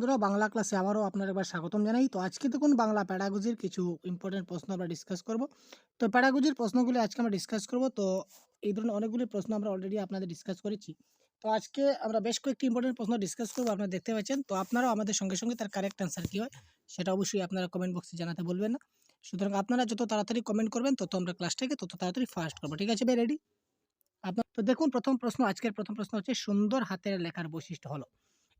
বন্ধুরা, বাংলা ক্লাসে আবারও আপনার একবার স্বাগতম জানাই। তো আজকে দেখুন, বাংলা প্যাডাগোজির কিছু ইম্পর্টেন্ট প্রশ্ন আমরা ডিসকাস করব। তো প্যাডাগোজির প্রশ্নগুলি আজকে আমরা ডিসকাস করব। তো এই ধরনের অনেকগুলি প্রশ্ন আমরা অলরেডি আপনাদের ডিসকাস করেছি। তো আজকে আমরা বেশ কয়েকটি ইম্পর্টেন্ট প্রশ্ন ডিসকাস করব, আপনারা দেখতে পাচ্ছেন। তো আপনারাও আমাদের সঙ্গে সঙ্গে তার কারেক্ট অ্যান্সার কী হয়, সেটা অবশ্যই আপনারা কমেন্ট বক্সে জানাতে বলবেন না। সুতরাং আপনারা যত তাড়াতাড়ি কমেন্ট করবেন, তত আমরা ক্লাসটাকে তত তাড়াতাড়ি ফার্স্ট করব। ঠিক আছে ভাই রেডি আপনার তো দেখুন, প্রথম প্রশ্ন, আজকের প্রথম প্রশ্ন হচ্ছে, সুন্দর হাতের লেখার বৈশিষ্ট্য হলো।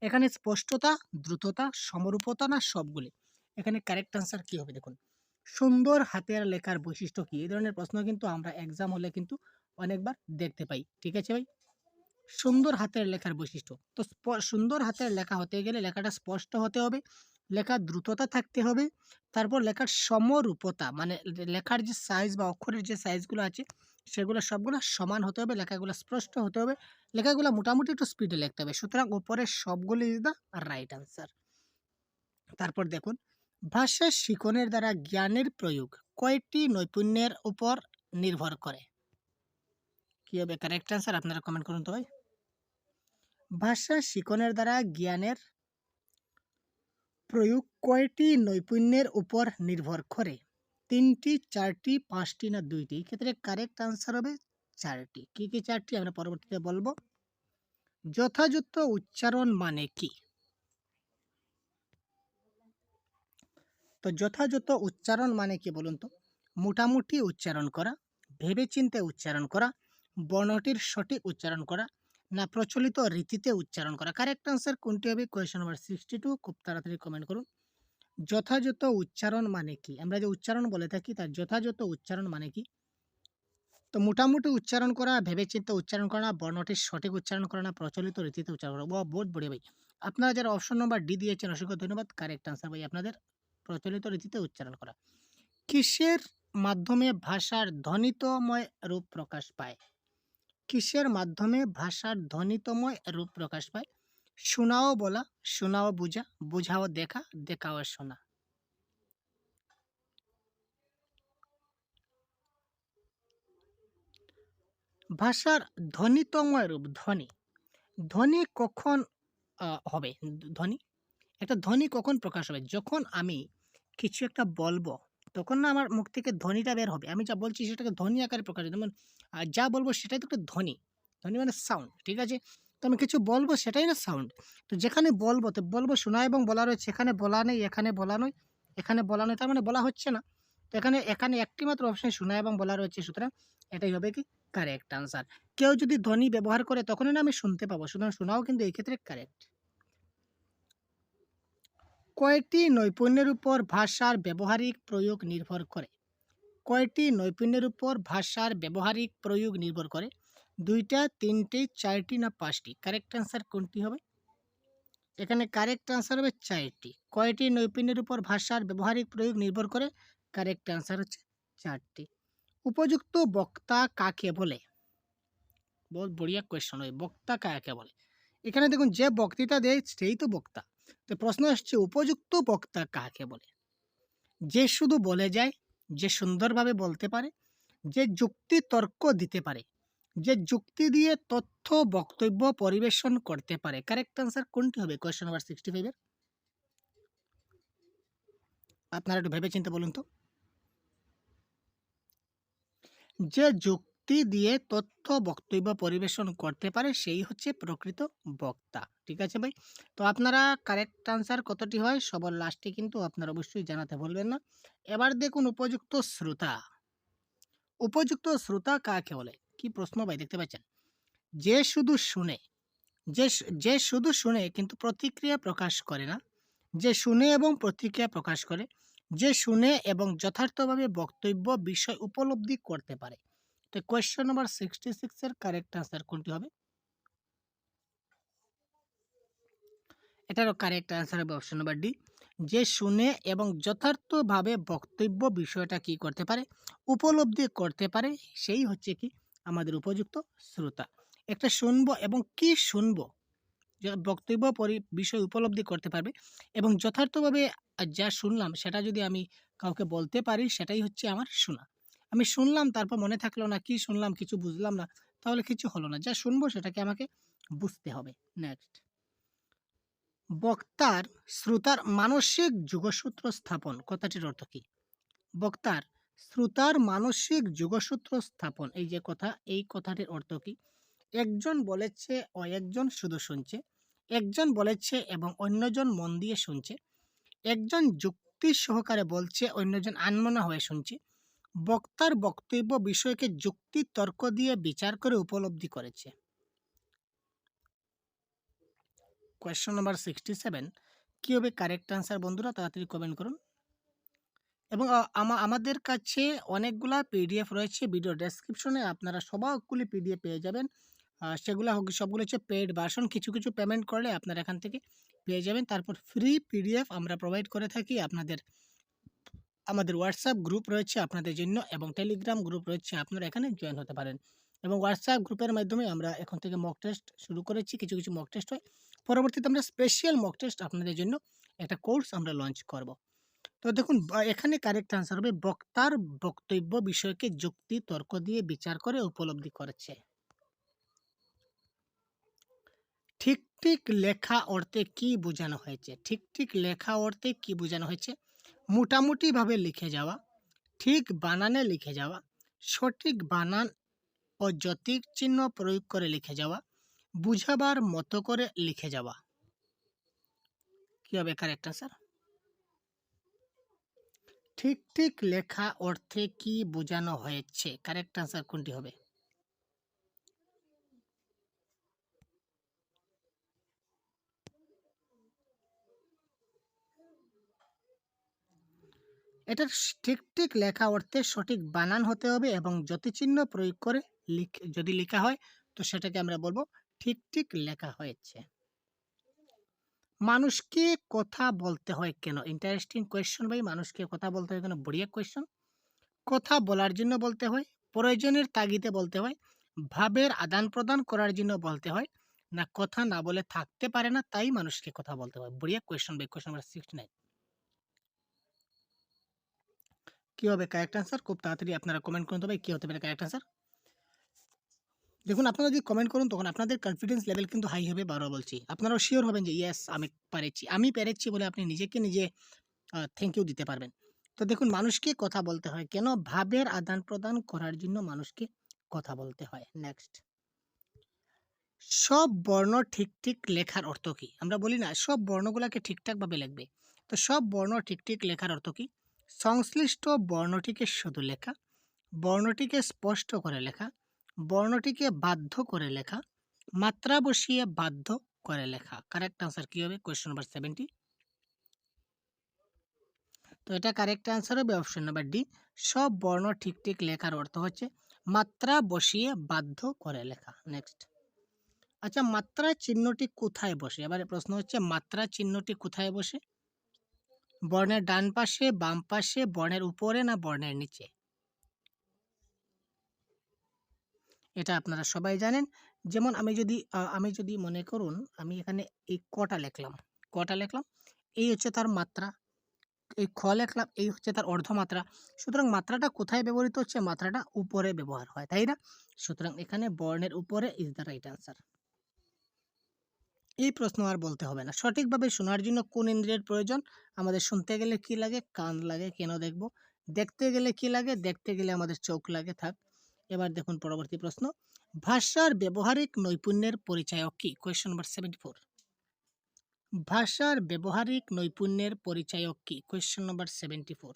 এখানে স্পষ্টতা, দ্রুততা, সমরূপতা না সবগুলি। এখানে কারেক্ট আনসার কি হবে দেখুন? সুন্দর হাতের লেখার বৈশিষ্ট্য কি? এই ধরনের প্রশ্ন কিন্তু আমরা এক্সাম হলে কিন্তু অনেকবার দেখতে পাই। ঠিক আছে ভাই? সুন্দর হাতের লেখার বৈশিষ্ট্য। তো সুন্দর হাতের লেখা হতে গেলে লেখাটা স্পষ্ট হতে হবে, লেখার দ্রুততা থাকতে হবে, তারপর লেখার সমরূপতা মানে লেখার যে সাইজ বা অক্ষরের যে সাইজগুলো আছে সেগুলো সবগুলো সমান হতে হবে, লেখাগুলো স্পষ্ট হতে হবে, লেখাগুলো মোটামুটি একটু স্পিডে লিখতে হবে। সুতরাং উপরে সবগুলো ইজ দ্য রাইট আনসার তারপর দেখুন, ভাষা শিখনের দ্বারা জ্ঞানের প্রয়োগ কয়েকটি নৈপুণ্যের উপর নির্ভর করে? কি হবে কারেক্ট আনসার আপনারা কমেন্ট করুন তো ভাই। ভাষা শিখনের দ্বারা জ্ঞানের প্রয়োগ কয়টি নৈপুণ্যের উপর নির্ভর করে? তিনটি, চারটি, পাঁচটি না দুইটি? ক্ষেত্রে কারেক্ট আনসার হবে চারটি। কি কি চারটি? আমরা পরবর্তীতে বলব। যথাযথ উচ্চারণ মানে কি? তো যথাযথ উচ্চারণ মানে কি বলুন তো? মোটামুটি উচ্চারণ করা, ভেবেচিন্তে উচ্চারণ করা, বর্ণটির সঠিক উচ্চারণ করা, না প্রচলিত রীতিতে উচ্চারণ করা। কারেক্ট আনসার কোনটি হবে? কোয়েশ্চেন নাম্বার সিক্সটি টু খুব তাড়াতাড়ি কমেন্ট করুন। যথাযথ উচ্চারণ মানে কি? আমরা যে উচ্চারণ বলে থাকি তার যথাযথ উচ্চারণ মানে কি? তো মোটামুটি উচ্চারণ করা ভেবেচিন্তে উচ্চারণ করা বর্ণটির সঠিক উচ্চারণ করা না প্রচলিত রীতিতে উচ্চারণ করা। বাহ, বহুত বড়িয়া ভাই। আপনারা যারা অপশন নম্বর ডি দিয়েছেন অসংখ্য ধন্যবাদ। কারেক্ট আনসার ভাই আপনাদের প্রচলিত রীতিতে উচ্চারণ করা। কিসের মাধ্যমে ভাষার ধ্বনিতময় রূপ প্রকাশ পায়? কিসের মাধ্যমে ভাষার ধ্বনিতময় রূপ প্রকাশ পায়? শোনাও বলা, শোনাও বুঝা, বুঝাও দেখা, দেখাও শোনা। ভাষার ধ্বনিতময় রূপ, ধ্বনি। ধ্বনি কখন হবে? ধ্বনি? একটা ধ্বনি কখন প্রকাশ হবে? যখন আমি কিছু একটা বলব, তখন না আমার মুখ থেকে ধ্বনিটা বের হবে। আমি যা বলছি সেটাকে ধ্বনি আকারে প্রকাশ যেমন যা বলব সেটাই তো একটা ধ্বনি। ধ্বনি মানে সাউন্ড ঠিক আছে? তো আমি কিছু বলব সেটাই না সাউন্ড তো যেখানে বলব, তো বলব শোনা এবং বলা রয়েছে। এখানে বলা নেই, এখানে বলা নয়। এখানে বলা নয় তার মানে বলা হচ্ছে না। তো এখানে এখানে একটি মাত্র অপশন শোনা এবং বলা রয়েছে। সুতরাং এটাই হবে কি? কারেক্ট আনসার কেউ যদি ধ্বনি ব্যবহার করে, তখনই না আমি শুনতে পাবো। সুতরাং শোনাও কিন্তু এই ক্ষেত্রে কারেক্ট কয়টি নৈপুণ্যের উপর ভাষার ব্যবহারিক প্রয়োগ নির্ভর করে? কয়টি নৈপুণ্যের উপর ভাষার ব্যবহারিক প্রয়োগ নির্ভর করে? দুইটা, তিনটে, চারটি না পাঁচটি? কারেক্ট অ্যান্সার কোনটি হবে? এখানে কারেক্ট অ্যান্সার হবে চারটি। কয়টি নৈপুণ্যের উপর ভাষার ব্যবহারিক প্রয়োগ নির্ভর করে? কারেক্ট অ্যান্সার হচ্ছে চারটি। উপযুক্ত বক্তা কাকে বলে? বহুত বড়িয়া কোয়েশ্চন হয় বক্তা কাকে বলে? এখানে দেখুন, যে বক্তৃতা দেয় সেই তো বক্তা। তো প্রশ্ন আসছে, উপযুক্ত বক্তা কাকে বলে? যে শুধু বলে যায়, যে সুন্দরভাবে বলতে পারে, যে যুক্তি তর্ক দিতে পারে যে যুক্তি দিয়ে তথ্য, বক্তব্য পরিবেশন করতে পারে। কারেক্ট আনসার কোনটি হবে? কোয়েশ্চেন নাম্বার সিক্সটি ফাইভের আপনারা একটু ভেবে চিন্তে বলুন তো। যে যুক্তি দিয়ে তথ্য, বক্তব্য পরিবেশন করতে পারে, সেই হচ্ছে প্রকৃত বক্তা। ঠিক আছে ভাই? তো আপনারা কারেক্ট আনসার কতটি হয়? সবার লাস্টে কিন্তু আপনারা অবশ্যই জানাতে ভুলবেন না। এবার দেখুন, উপযুক্ত শ্রোতা। উপযুক্ত শ্রোতা কাকে বলে? কি প্রশ্ন ভাই দেখতে পাচ্ছেন? যে শুধু শুনে, যে যে শুধু শুনে কিন্তু প্রতিক্রিয়া প্রকাশ করে না। যে শুনে এবং প্রতিক্রিয়া প্রকাশ করে, যে শুনে এবং যথার্থভাবে বক্তব্য, বিষয় উপলব্ধি করতে পারে। তো কোয়েশ্চেন নাম্বার সিক্সটি সিক্সের কারেক্ট আনসার কোনটি হবে? এটারও কারেক্ট আনসার হবে অপশন নাম্বার ডি যে শুনে এবং যথার্থভাবে বক্তব্য, বিষয়টা কি করতে পারে, উপলব্ধি করতে পারে, সেই হচ্ছে কি আমাদের উপযুক্ত শ্রোতা। একটা শুনব এবং কি শুনব? বক্তব্য পরি, বিষয় উপলব্ধি করতে পারবে এবং যথার্থভাবে যা শুনলাম সেটা যদি আমি কাউকে বলতে পারি, সেটাই হচ্ছে আমার শোনা। আমি শুনলাম, তারপর মনে থাকল না, কি শুনলাম, কিছু বুঝলাম না, তাহলে কিছু হলো না। যা শুনব সেটাকে আমাকে বুঝতে হবে। নেক্সট বক্তার, শ্রোতার মানসিক যোগসূত্র স্থাপন কথাটির অর্থ কি? বক্তার শ্রোতার মানসিক যোগসূত্র স্থাপন। এই যে কথা, এই কথাটির অর্থ কি? একজন বলেছে ও একজন শুধু শুনছে। একজন বলেছে এবং অন্যজন মন দিয়ে শুনছে। একজন যুক্তি সহকারে বলছে, অন্যজন আনমনা হয়ে শুনছে। বক্তার বক্তব্য বিষয়কে যুক্তি, তর্ক দিয়ে বিচার করে উপলব্ধি করেছে। কোয়েশ্চন নাম্বার সিক্সটি সেভেন কী হবে কারেক্ট আনসার বন্ধুরা? তাড়াতাড়ি কমেন্ট করুন। এবং আমাদের কাছে অনেকগুলা পিডিএফ রয়েছে ভিডিও ডেসক্রিপশনে আপনারা সবগুলি পিডিএফ পেয়ে যাবেন। সেগুলো হোক- সবগুলো হচ্ছে পেড ভার্সন কিছু কিছু পেমেন্ট করলে আপনারা এখান থেকে পেয়ে যাবেন। তারপর ফ্রি পিডিএফ আমরা প্রোভাইড করে থাকি আপনাদের, আমাদের হোয়াটসঅ্যাপ গ্রুপ রয়েছে আপনাদের জন্য এবং টেলিগ্রাম গ্রুপ রয়েছে, আপনারা এখানে জয়েন হতে পারেন। এবং হোয়াটসঅ্যাপ গ্রুপের মাধ্যমে আমরা এখন থেকে মক টেস্ট শুরু করেছি, কিছু কিছু মক টেস্ট হয়। পরবর্তীতে আমরা স্পেশাল মক টেস্ট আপনাদের জন্য একটা কোর্স আমরা লঞ্চ করব। তো দেখুন এখানে কারেক্ট আনসার হবে, বক্তার বক্তব্য বিষয়কে যুক্তি, তর্ক দিয়ে বিচার করে উপলব্ধি করেছে। ঠিক ঠিক লেখা অর্থে কি বোঝানো হয়েছে? ঠিক ঠিক লেখা অর্থে কি বোঝানো হয়েছে? মোটামুটিভাবে লিখে যাওয়া, ঠিক বানানে লিখে যাওয়া, সঠিক বানান ও জ্যোতিক চিহ্ন প্রয়োগ করে লিখে যাওয়া, বুঝাবার মতো করে লিখে যাওয়া। কি হবে কারেক্ট আনসার ঠিক ঠিক লেখা অর্থে কি বোঝানো হয়েছে? কারেক্ট আনসার কোনটি হবে? এটার ঠিক ঠিক লেখা অর্থে সঠিক বানান হতে হবে এবং জ্যোতিচিহ্ন প্রয়োগ করে লিখ, যদি লেখা হয়, তো সেটাকে আমরা বলব ঠিক ঠিক লেখা হয়েছে। মানুষকে কথা বলতে হয় কেন? ইন্টারেস্টিং কোয়েশ্চন ভাই। মানুষকে কথা বলতে হয় কেন? বড়িয়া কোয়েশ্চন কথা বলার জন্য বলতে হয়, প্রয়োজনের তাগিদে বলতে হয়, ভাবের আদান প্রদান করার জন্য বলতে হয়, না কথা না বলে থাকতে পারে না, তাই মানুষকে কথা বলতে হয়। বড়িয়া কোয়েশ্চন ভাই কোয়েশ্চন নাম্বার সিক্সটি নাইন কি হবে? কারেক্ট আনসার খুব তাড়াতাড়ি আপনারা কমেন্ট করুন তবে কি হতে পারে কারেক্ট আনসার দেখুন, আপনারা যদি কমেন্ট করুন, তখন আপনাদের কনফিডেন্স লেভেল কিন্তু হাই হবে বারো বলছি। আপনারাও শিওর হবেন যে ইয়েস আমি পেরেছি। আমি পেরেছি বলে আপনি নিজেকে নিজে থ্যাংক ইউ দিতে পারবেন। তো দেখুন, মানুষকে কথা বলতে হয়। কেন ভাবের আদান প্রদান করার জন্য মানুষকে কথা বলতে হয়? নেক্সট সব বর্ণ ঠিক ঠিক লেখার অর্থ কি? আমরা বলি না, সব বর্ণগুলোকে ঠিকঠাকভাবে লিখবে। তো সব বর্ণ ঠিক ঠিক লেখার অর্থ কি? সংশ্লিষ্ট বর্ণটিকে শুধু লেখা, বর্ণটিকে স্পষ্ট করে লেখা বর্ণটিকে বাধ্য করে লেখা, মাত্রা বসিয়ে বাধ্য করে লেখা। কারেক্ট আনসার কি হবে? কোয়েশ্চন নাম্বার সেভেন্টি তো এটা কারেক্ট আনসার হবে। অপশন নাম্বার ডি সব বর্ণ ঠিক ঠিক লেখার অর্থ হচ্ছে মাত্রা বসিয়ে বাধ্য করে লেখা। নেক্সট আচ্ছা মাত্রা চিহ্নটি কোথায় বসে? এবারে প্রশ্ন হচ্ছে, মাত্রা চিহ্নটি কোথায় বসে? বর্ণের ডান পাশে, বাম পাশে, বর্ণের উপরে না বর্ণের নিচে? এটা আপনারা সবাই জানেন। যেমন আমি যদি আমি যদি মনে করুন, আমি এখানে এই কটা লিখলাম। কটা লিখলাম, এই হচ্ছে তার মাত্রা, এই খ লিখলাম, এই হচ্ছে তার অর্ধমাত্রা। সুতরাং মাত্রাটা কোথায় ব্যবহৃত হচ্ছে? মাত্রাটা উপরে ব্যবহার হয়, তাই না? সুতরাং এখানে বর্ণের উপরে ইজ দ্য রাইট আনসার এই প্রশ্ন আর বলতে হবে না। সঠিকভাবে শোনার জন্য কোন ইন্দ্রিয়ের প্রয়োজন? আমাদের শুনতে গেলে কি লাগে? কান লাগে, কেন দেখব? দেখতে গেলে কি লাগে? দেখতে গেলে আমাদের চোখ লাগে, থাক। এবার দেখুন পরবর্তী প্রশ্ন। ভাষার ব্যবহারিক নৈপুণ্যের পরিচয়ক কি? কোয়েশ্চন নাম্বার সেভেন্টি ফোর ভাষার ব্যবহারিক নৈপুণ্যের পরিচয়ক কি? কোয়েশ্চন নাম্বার সেভেন্টি ফোর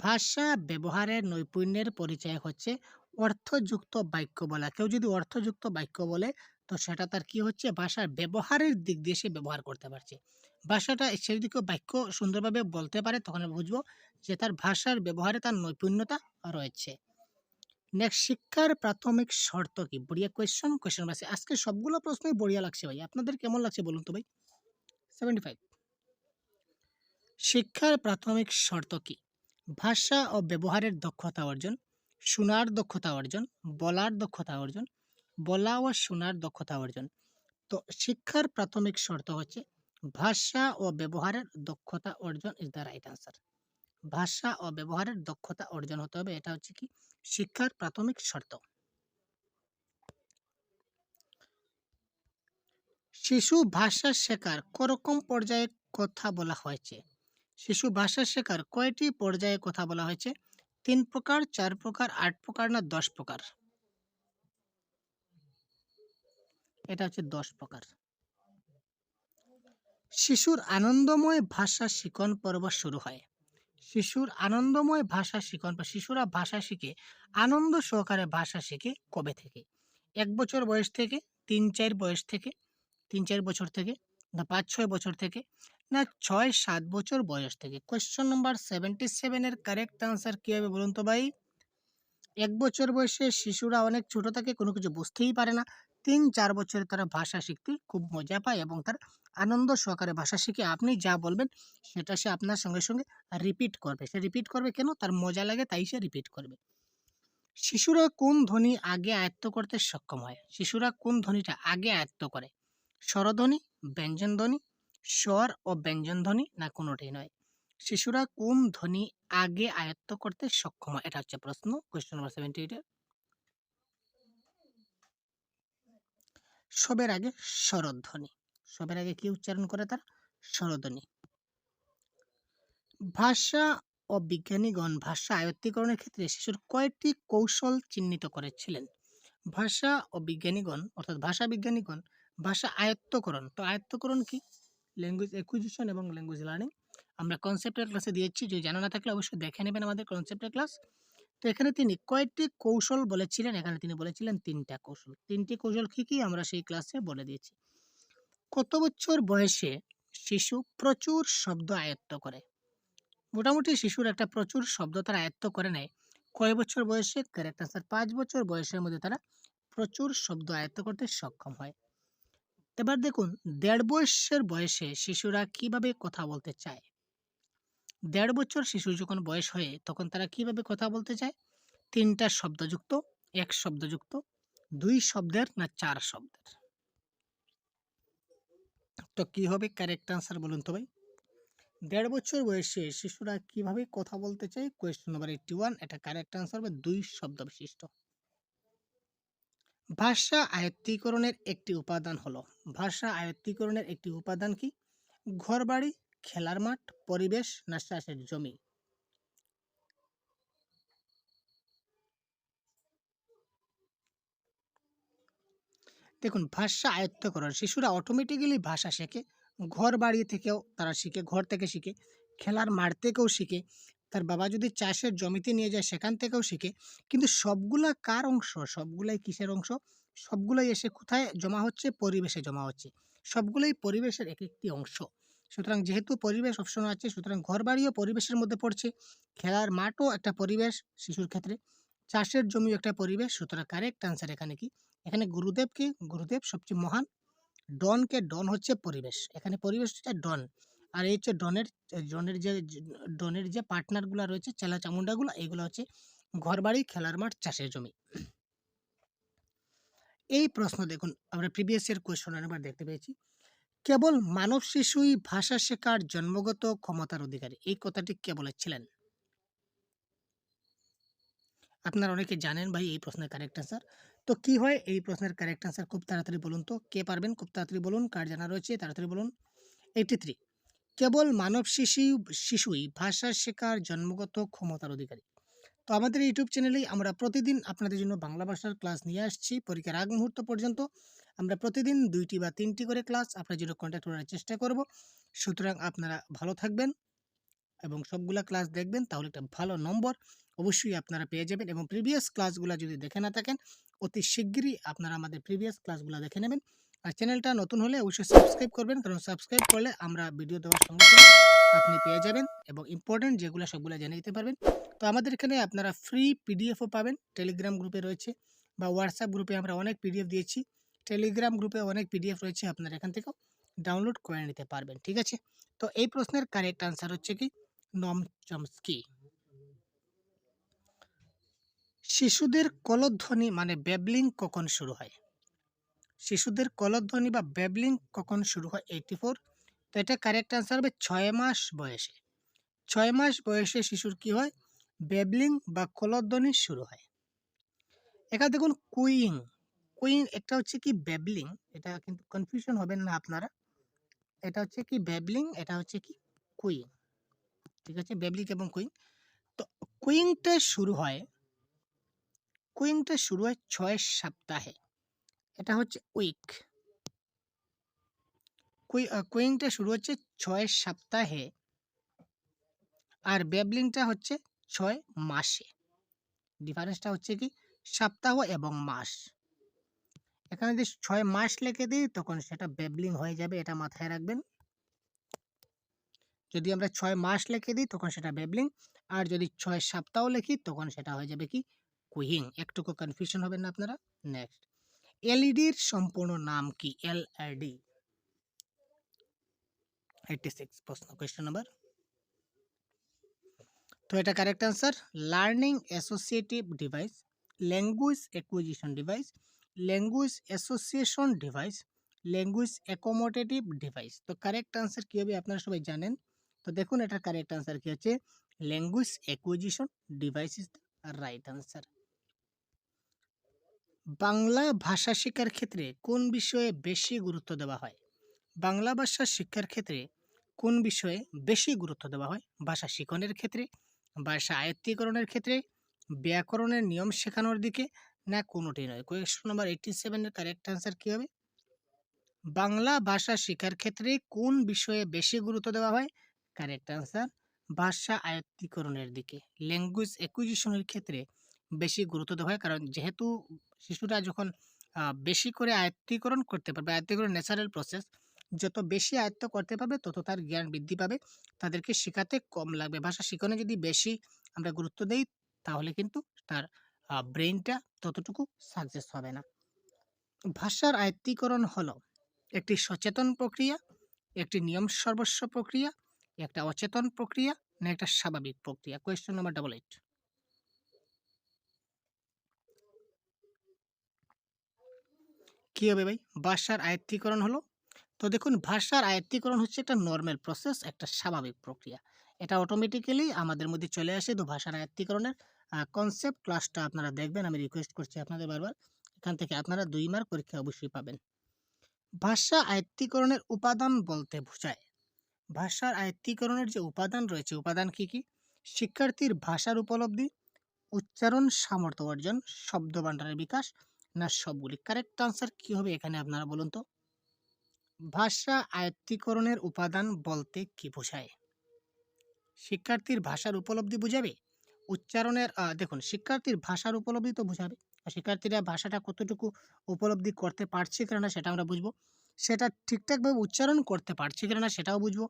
ভাষা ব্যবহারের নৈপুণ্যের পরিচয় হচ্ছে অর্থযুক্ত বাক্য বলা। কেউ যদি অর্থযুক্ত বাক্য বলে, তো সেটা তার কি হচ্ছে? ভাষার ব্যবহারের দিক দিয়ে সে ব্যবহার করতে পারছে। ভাষাটা, সে যদি কেউ বাক্য সুন্দরভাবে বলতে পারে, তখন বুঝব যে তার ভাষার ব্যবহারে তার নৈপুণ্যতা রয়েছে। নেক্সট শিক্ষার প্রাথমিক শর্ত কি? বড়িয়া কোয়েশ্চন কোয়েশ্চন বাসে আজকে সবগুলো প্রশ্নই বড়িয়া লাগছে ভাই। আপনাদের কেমন লাগছে বলুন তো ভাই? সেভেন্টি ফাইভ শিক্ষার প্রাথমিক শর্ত কি? ভাষা ও ব্যবহারের দক্ষতা অর্জন। শোনার দক্ষতা অর্জন, বলার দক্ষতা অর্জন, বলা ও শোনার দক্ষতা অর্জন। তো শিক্ষার প্রাথমিক শর্ত হচ্ছে, ভাষা ও ব্যবহারের দক্ষতা অর্জন ইজ দ্য রাইট আনসার ভাষা ও ব্যবহারের দক্ষতা অর্জন হতে হবে, এটা হচ্ছে কি? শিক্ষার প্রাথমিক শর্ত। শিশু ভাষা শেখার করকম পর্যায়ে কথা বলা হয়েছে। শিশু ভাষা শেখার কয়টি পর্যায়ে কথা বলা হয়েছে? তিন প্রকার, চার প্রকার, আট প্রকার না দশ প্রকার? এটা হচ্ছে দশ প্রকার। শিশুর আনন্দময় ভাষা শিখন পর্ব শুরু হয়। শিশুর আনন্দময় ভাষা শিখন শিশুরা ভাষা শিখে, আনন্দ সহকারে ভাষা শিখে কবে থেকে? এক বছর বয়স থেকে, তিন চার বয়স থেকে, তিন চার বছর থেকে না পাঁচ, ছয় বছর থেকে, না ছয়, সাত বছর বয়স থেকে? কোয়েশ্চন নাম্বার সেভেন্টি সেভেনের কারেক্ট আনসার কী হবে বলুন তো ভাই? এক বছর বয়সে শিশুরা অনেক ছোট থাকে, কোনো কিছু বুঝতেই পারে না। তিন, চার বছরে তারা ভাষা শিখতে খুব মজা পায় এবং তার আনন্দ সহকারে ভাষা শিখে আপনি যা বলবেন, সেটা সে আপনার সঙ্গে সঙ্গে রিপিট করবে। সে রিপিট করবে কেন? তার মজা লাগে, তাই সে রিপিট করবে। শিশুরা কোন ধ্বনি আগে আয়ত্ত করতে সক্ষম হয়? শিশুরা কোন ধ্বনিটা আগে আয়ত্ত করে? স্বরধ্বনি ব্যঞ্জন ধ্বনি স্বর ও ব্যঞ্জন ধ্বনি না কোনোটাই নয়। শিশুরা কোন ধ্বনি আগে আয়ত্ত করতে সক্ষম হয়? এটা হচ্ছে প্রশ্ন কোয়েশ্চন নাম্বার সেভেন্টি এইটের সবের আগে স্বরধ্বনি সবের আগে কি উচ্চারণ করে তার? স্বরধ্বনি ভাষা ও বিজ্ঞানীগণ ভাষা আয়ত্তীকরণের ক্ষেত্রে শিশুর কয়েকটি কৌশল চিহ্নিত করেছিলেন? ভাষা ও বিজ্ঞানীগণ, অর্থাৎ ভাষা বিজ্ঞানীগণ ভাষা আয়ত্তকরণ। তো আয়ত্তকরণ কি? ল্যাঙ্গুয়েজ একুইজিশন এবং ল্যাঙ্গুয়েজ লার্নিং আমরা কনসেপ্টের ক্লাসে দিয়েছি, যদি জানা না থাকলে অবশ্যই দেখে নেবেন আমাদের কনসেপ্টের ক্লাস তো এখানে তিনি কয়েকটি কৌশল বলেছিলেন, এখানে তিনি বলেছিলেন তিনটা কৌশল। তিনটি কৌশল কী কী? আমরা সেই ক্লাসে বলে দিয়েছি। কত বছর বয়সে শিশু প্রচুর শব্দ আয়ত্ত করে? মোটামুটি শিশুর একটা প্রচুর শব্দ তারা আয়ত্ত করে নেয়। কয় বছর বয়সে? কারেক্ট আনসার পাঁচ বছর বয়সের মধ্যে তারা প্রচুর শব্দ আয়ত্ত করতে সক্ষম হয়। এবার দেখুন, দেড় বয়সের বয়সে শিশুরা কীভাবে কথা বলতে চায়? দেড় বছর শিশু যখন বয়স হয়, তখন তারা কীভাবে কথা বলতে চায়? তিনটা শব্দযুক্ত, এক শব্দযুক্ত, দুই শব্দের না চার শব্দের? তো কি হবে কারেক্ট আনসার বলুন তো ভাই? দেড় বছর বয়সে শিশুরা কীভাবে কথা বলতে চায়? কোয়েশ্চন নাম্বার এইটটি ওয়ান এটা কারেক্ট আনসার হবে, দুই শব্দ বিশিষ্ট। ভাষা আয়ত্তীকরণের একটি উপাদান হলো। ভাষা আয়ত্তীকরণের একটি উপাদান কি? ঘরবাড়ি, খেলার মাঠ, পরিবেশ, না চাষের জমি? দেখুন, ভাষা আয়ত্তকরণ, শিশুরা অটোমেটিক্যালি ভাষা শেখে। ঘর বাড়ি থেকেও তারা শিখে, ঘর থেকে শিখে, খেলার মাঠ থেকেও শিখে। তার বাবা যদি চাষের জমিতে নিয়ে যায় সেখান থেকেও শিখে। কিন্তু সবগুলা কার অংশ? সবগুলাই কিসের অংশ? সবগুলাই এসে কোথায় জমা হচ্ছে? পরিবেশে জমা হচ্ছে। সবগুলোই পরিবেশের এক একটি অংশ। সুতরাং যেহেতু পরিবেশ অপশন আছে, সুতরাং ঘর বাড়িও পরিবেশের মধ্যে পড়ছে। খেলার মাঠও একটা পরিবেশ শিশুর ক্ষেত্রে। চাষের জমিও একটা পরিবেশ। সুতরাং কারেক্ট আনসার এখানে কি? এখানে গুরুদেবকে, গুরুদেব সবচেয়ে মহান। ডনকে ডন হচ্ছে পরিবেশ। এখানে পরিবেশ হচ্ছে ডন। আর এই হচ্ছে ডনের ডনের যে ডনের যে পার্টনারগুলো রয়েছে, চেলা চামুন্ডাগুলো এইগুলো হচ্ছে ঘরবাড়ি, খেলার মাঠ, চাষের জমি। এই প্রশ্ন দেখুন, আমরা প্রিভিয়াস ইয়ার কোয়েশন এবার দেখতে পেয়েছি। কেবল মানব শিশুই ভাষা শেখার জন্মগত ক্ষমতার অধিকারী, এই কথাটি কে বলেছিলেন? আপনারা অনেকে জানেন ভাই এই প্রশ্নের কারেক্ট আনসার তো কি হয়, এই প্রশ্নের কারেক্ট আনসার খুব তাড়াতাড়ি বলুন তো। কে পারবেন? খুব তাড়াতাড়ি বলুন। কার জানা রয়েছে? তাড়াতাড়ি বলুন। এইটি থ্রি কেবল মানব শিশু, শিশুই ভাষা শেখার জন্মগত ক্ষমতার অধিকারী। তো আমাদের ইউটিউব চ্যানেলেই আমরা প্রতিদিন আপনাদের জন্য বাংলা ভাষার ক্লাস নিয়ে আসছি। পরীক্ষার আগ মুহূর্ত পর্যন্ত আমরা প্রতিদিন দুইটি বা তিনটি করে ক্লাস আপনার জন্য কন্ট্যাক্ট করার চেষ্টা করব। সুতরাং আপনারা ভালো থাকবেন এবং সবগুলা ক্লাস দেখবেন, তাহলে একটা ভালো নম্বর অবশ্যই আপনারা পেয়ে যাবেন এবং প্রিভিয়াস ক্লাসগুলো যদি দেখে না থাকেন, অতি শিগগিরই আপনারা আমাদের প্রিভিয়াস ক্লাসগুলো দেখে নেবেন। আর চ্যানেলটা নতুন হলে অবশ্যই সাবস্ক্রাইব করবেন। কারণ সাবস্ক্রাইব করলে আমরা ভিডিও দেওয়ার সঙ্গে সঙ্গে আপনি পেয়ে যাবেন এবং ইম্পর্টেন্ট যেগুলো সবগুলো জেনে নিতে পারবেন। তো আমাদের এখানে আপনারা ফ্রি পিডিএফও পাবেন। টেলিগ্রাম গ্রুপে রয়েছে বা হোয়াটসঅ্যাপ গ্রুপে আমরা অনেক পিডিএফ দিয়েছি। টেলিগ্রাম গ্রুপে অনেক পিডিএফ রয়েছে আপনারা এখান থেকেও ডাউনলোড করে নিতে পারবেন। ঠিক আছে? তো এই প্রশ্নের কারেক্ট আনসার হচ্ছে কি? নম চমস্কি শিশুদের কলধ্বনি মানে ব্যাবলিং কখন শুরু হয়? শিশুদের কলধ্বনি বা ব্যাবলিং কখন শুরু হয়? এইটি ফোর তো এটা কারেক্ট অ্যান্সার হবে ছয় মাস বয়সে। ছয় মাস বয়সে শিশুর কি হয়? ব্যাবলিং বা কলধ্বনি শুরু হয়। এখানে দেখুন কুইং কুইং একটা হচ্ছে কি ব্যাবলিং এটা কিন্তু কনফিউশন হবেন না আপনারা। এটা হচ্ছে কি ব্যাবলিং এটা হচ্ছে কি কুইং ঠিক আছে? ব্যাবলিং এবং কুইং তো কুইংটা শুরু হয় কুইংটা শুরু হয় ছয় সপ্তাহে। এটা হচ্ছে উইক। কুইংটা শুরু হচ্ছে ছয় সপ্তাহে আর বেবলিংটা হচ্ছে ছয় মাসে। ডিফারেন্সটা হচ্ছে কি, সপ্তাহ এবং মাস। এখানে যদি ছয় মাস লিখে দিই, তখন সেটা বেবলিং হয়ে যাবে, এটা মাথায় রাখবেন। যদি আমরা ছয় মাস লিখে দিই, তখন সেটা বেবলিং আর যদি ছয় সপ্তাহ লিখি, তখন সেটা হয়ে যাবে কি, কুইং। একটুকু কনফিউশন হবেন না আপনারা। নেক্সট এলইডির সম্পূর্ণ নাম কি? এল ডি সিক্স প্রশ্ন কোয়েশ্চেন নাম্বার তো এটা correct answer learning associative device language acquisition device language association device language accommodative device তো কারেক্ট অ্যান্সার কী হবে আপনারা সবাই জানেন। তো দেখুন এটা কারেক্ট অ্যান্সার কী হচ্ছে? Language acquisition device is the right answer Bangla ভাষা শিক্ষার ক্ষেত্রে কোন বিষয়ে বেশি গুরুত্ব দেওয়া হয়? বাংলা ভাষা শিক্ষার ক্ষেত্রে কোন বিষয়ে বেশি গুরুত্ব দেওয়া হয়? ভাষা শিখনের ক্ষেত্রে, ভাষা আয়ত্তীকরণের ক্ষেত্রে, ব্যাকরণের নিয়ম শেখানোর দিকে, না কোনোটি নয়? কোয়েশ্চন নাম্বার এইটটি সেভেনের কারেক্ট অ্যান্সার কী হবে? বাংলা ভাষা শেখার ক্ষেত্রে কোন বিষয়ে বেশি গুরুত্ব দেওয়া হয়? কারেক্ট অ্যান্সার ভাষা আয়ত্তীকরণের দিকে। ল্যাঙ্গুয়েজ অ্যাকুইজিশনের ক্ষেত্রে বেশি গুরুত্ব দেওয়া হয়, কারণ যেহেতু শিশুরা যখন বেশি করে আয়ত্তীকরণ করতে পারবে, আয়ত্তীকরণ ন্যাচারাল প্রসেস যত বেশি আয়ত্ত করতে পারবে, তত তার জ্ঞান বৃদ্ধি পাবে। তাদেরকে শেখাতে কম লাগবে। ভাষা শেখানো যদি বেশি আমরা গুরুত্ব দেই, তাহলে কিন্তু তার ব্রেনটা ততটুকু সাকসেস হবে না। ভাষার আয়ত্তীকরণ হলো একটি সচেতন প্রক্রিয়া, একটি নিয়ম সর্বস্ব প্রক্রিয়া, একটা অচেতন প্রক্রিয়া, না একটা স্বাভাবিক প্রক্রিয়া। কোয়েশ্চেন নাম্বার ডাবল এইট কি হবে ভাই? ভাষার আয়ত্তীকরণ হলো? তো দেখুন, ভাষার আয়ত্তীকরণ হচ্ছে একটা নর্মাল প্রসেস একটা স্বাভাবিক প্রক্রিয়া। এটা অটোমেটিক্যালি আমাদের মধ্যে চলে আসে তো ভাষার আয়ত্তীকরণের কনসেপ্ট ক্লাসটা আপনারা দেখবেন, আমি রিকোয়েস্ট করছি আপনাদের বারবার। এখান থেকে আপনারা দুই মার্ক পরীক্ষা অবশ্যই পাবেন। ভাষা আয়ত্তীকরণের উপাদান বলতে বোঝায়। ভাষার আয়ত্তীকরণের যে উপাদান রয়েছে, উপাদান কি কি? শিক্ষার্থীর ভাষার উপলব্ধি, উচ্চারণ, সামর্থ্য অর্জন, শব্দ ভাণ্ডারের বিকাশ না সবগুলি? কারেক্ট আনসার কি হবে এখানে আপনারা বলুন তো? ভাষা আয়ত্তীকরণের উপাদান বলতে কি বোঝায়? শিক্ষার্থীর ভাষার উপলব্ধি বোঝাবে? উচ্চারণের দেখুন, শিক্ষার্থীর ভাষার উপলব্ধি তো বোঝাবে। শিক্ষার্থীরা ভাষাটা কতটুকু উপলব্ধি করতে পারছে কিনা সেটা আমরা বুঝব। সেটা ঠিকঠাকভাবে উচ্চারণ করতে পারছে কিনা সেটাও বুঝব।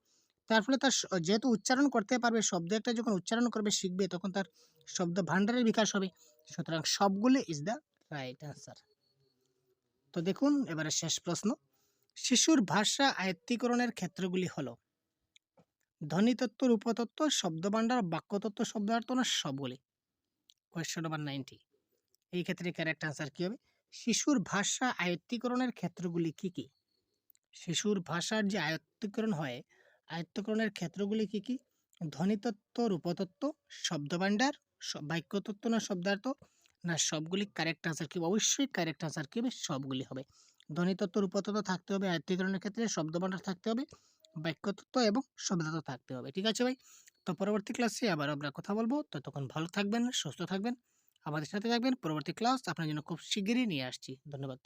তার ফলে তার যেহেতু উচ্চারণ করতে পারবে, শব্দ একটা যখন উচ্চারণ করবে, শিখবে, তখন তার শব্দ ভাণ্ডারের বিকাশ হবে। সুতরাং সবগুলি ইজ দ্য রাইট অ্যান্সার তো দেখুন, এবারে শেষ প্রশ্ন। শিশুর ভাষা আয়ত্তীকরণের ক্ষেত্রগুলি হলো, ধ্বনিতত্ত্ব, রূপতত্ত্ব, শব্দভাণ্ডার, বাক্যতত্ত্ব, শব্দার্থ না সবগুলি? কোয়েশ্চন নাম্বার নাইনটি এই ক্ষেত্রে ক্যারেক্ট আনসার কী হবে? শিশুর ভাষা আয়ত্তীকরণের ক্ষেত্রগুলি কি কি? শিশুর ভাষার যে আয়ত্তীকরণ হয়, আয়ত্তকরণের ক্ষেত্রগুলি কি কি? ধ্বনিতত্ত্ব, রূপতত্ত্ব, শব্দভাণ্ডার বাক্যতত্ত্ব না শব্দার্থ না সবগুলি কারেক্ট আনসার কি? অবশ্যই কারেক্ট আনসার কি? হবে সবগুলি হবে। ধ্বনিতত্ত্ব রূপতত্ত্ব থাকতে হবে আয়ত্তীকরণের ক্ষেত্রে শব্দভাণ্ডার থাকতে হবে বাক্যতত্ত্ব এবং শব্দতত্ত্ব থাকতে হবে। ঠিক আছে ভাই? তো পরবর্তী ক্লাসে আবার আমরা কথা বলব। ততক্ষণ ভালো থাকবেন, সুস্থ থাকবেন, আমাদের সাথে থাকবেন। পরবর্তী ক্লাস আপনার জন্য খুব শিগগিরই নিয়ে আসছি। ধন্যবাদ।